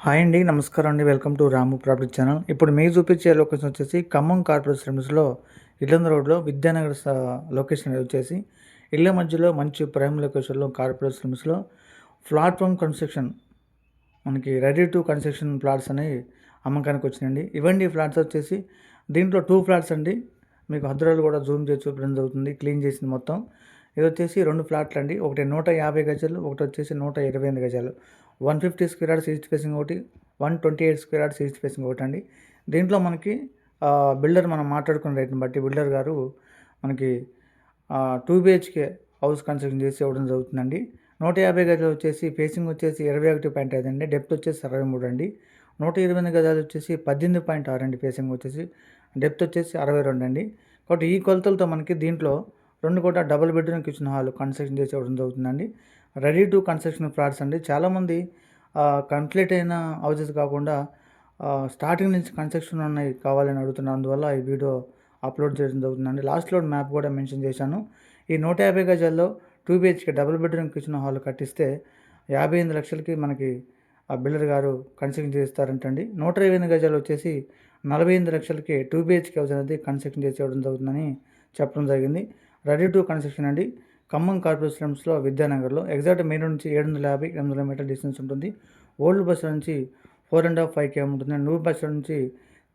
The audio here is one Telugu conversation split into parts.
హాయ్ అండి నమస్కారం అండి. Welcome to Ramu property channel ఇప్పుడు మీకు చూపించే లొకేషన్ వచ్చేసి ఖమ్మం కార్పొరేట్ లిమిట్స్లో ఇల్లంద రోడ్లో విద్యానగర్ స- లొకేషన్ వచ్చేసి ఇళ్ళ మధ్యలో మంచి ప్రైమ్ లొకేషన్లో కార్పొరేట్ లిమిట్స్లో ప్లాట్ఫామ్ కన్స్ట్రక్షన్ మనకి రెడీ టు కన్స్ట్రక్షన్ ప్లాట్స్ అనేవి అమ్మకానికి వచ్చినాయండి. ఇవ్వండి ఫ్లాట్స్ వచ్చేసి దీంట్లో టూ ఫ్లాట్స్ అండి. మీకు హద్రాలు కూడా జూమ్ చేసి చూపించడం జరుగుతుంది క్లీన్ చేసింది మొత్తం. ఇది వచ్చేసి రెండు ఫ్లాట్లు అండి. ఒకటి నూట యాభై గజాలు ఒకటి వచ్చేసి నూట ఇరవై ఎనిమిది గజాలు. One fifty square yards east facing ఒకటి one twenty eight square yards east facing ఒకటి అండి. దీంట్లో మనకి బిల్డర్ మనం మాట్లాడుకున్న రేట్ని బట్టి బిల్డర్ గారు మనకి టూ బిహెచ్కే హౌస్ కన్స్ట్రక్షన్ చేసి ఇవ్వడం జరుగుతుందండి. నూట యాభై గజాలు వచ్చేసి ఫేసింగ్ వచ్చేసి ఇరవై ఒకటి పాయింట్ ఐదు అండి. డెప్త్ వచ్చేసి అరవై మూడు అండి. నూట ఇరవై ఎనిమిది గజాలు వచ్చేసి పద్దెనిమిది పాయింట్ ఆరు అండి ఫేసింగ్ వచ్చేసి. డెప్త్ వచ్చేసి అరవై రెండు అండి. కాబట్టి ఈ కొలతలతో మనకి దీంట్లో రెండు కూడా double bedroom kitchen hall construction చేసి ఇవ్వడం జరుగుతుందండి. రెడీ టు కన్స్ట్రక్షన్ ఫ్లాట్స్ అండి. చాలామంది కంప్లీట్ అయిన హౌసెస్ కాకుండా స్టార్టింగ్ నుంచి కన్స్ట్రక్షన్ ఉన్నాయి కావాలని అడుగుతున్నారు అందువల్ల ఈ వీడియో అప్లోడ్ చేయడం జరుగుతుందండి. లాస్ట్లో మ్యాప్ కూడా మెన్షన్ చేశాను. ఈ నూట యాభై గజాల్లో two BHK double bedroom kitchen hall కట్టిస్తే యాభై ఎనిమిది లక్షలకి మనకి ఆ బిల్డర్ గారు కన్స్ట్రక్షన్ చేస్తారంటండి. నూట ఇరవై ఎనిమిది గజాలు వచ్చేసి నలభై ఎనిమిది లక్షలకి టూ బిహెచ్కే హౌస్ అనేది కన్స్ట్రక్షన్ చేసి ఇవ్వడం జరుగుతుందని చెప్పడం జరిగింది. రెడీ టు కన్స్ట్రక్షన్ అండి. ఖమ్మం కార్పొరేట్ స్లమ్స్లో విద్యానగర్లో ఎగ్జాక్ట్ మెయిన్ నుంచి ఏడు వందల యాభై ఎనిమిది వందల మీటర్ డిస్టెన్స్ ఉంటుంది. ఓల్డ్ బస్ నుంచి four and half five KM ఉంటుంది. న్యూ బస్ నుంచి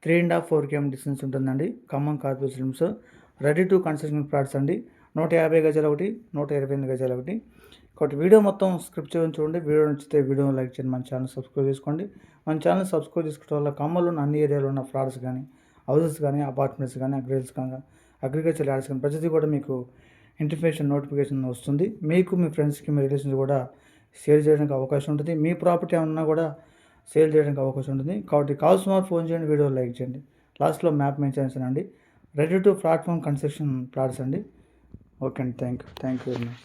three and half four KM distance ఉంటుందండి. Khammam corporate slums ready to construction plots అండి. నూట యాభై గజాలు ఒకటి నూట ఇరవై ఎనిమిది గజాలు ఒకటి. కాబట్టి వీడియో మొత్తం స్క్రిప్ట్ చేయడం చూడండి. వీడియో నచ్చితే వీడియో లైక్ చేయండి. మన ఛానల్ సబ్స్క్రైబ్ చేసుకోండి. మన ఛానల్ సబ్స్క్రైబ్ చేసుకోవడం వల్ల ఖమ్మంలో ఉన్న అన్ని ఏరియాలో ఉన్న ఫ్లాట్స్ కానీ హౌసెస్ కానీ అపార్ట్మెంట్స్ కానీ అగ్రిల్స్ కానీ అగ్రికల్చర్ ల్యాండ్స్ కానీ ప్రతిదీ కూడా మీకు ఇంటిమేషన్ నోటిఫికేషన్ వస్తుంది. మీకు మీ ఫ్రెండ్స్కి మీ రిలేషన్స్ కూడా షేర్ చేయడానికి అవకాశం ఉంటుంది. మీ ప్రాపర్టీ ఏమన్నా కూడా సేల్ చేయడానికి అవకాశం ఉంటుంది. కాబట్టి కాల్స్ మార్ ఫోన్ చేయండి వీడియో లైక్ చేయండి. లాస్ట్లో మ్యాప్ మెన్షన్ అండి ready to platform construction plots అండి. ఓకే అండి. Thank you. Thank you very much.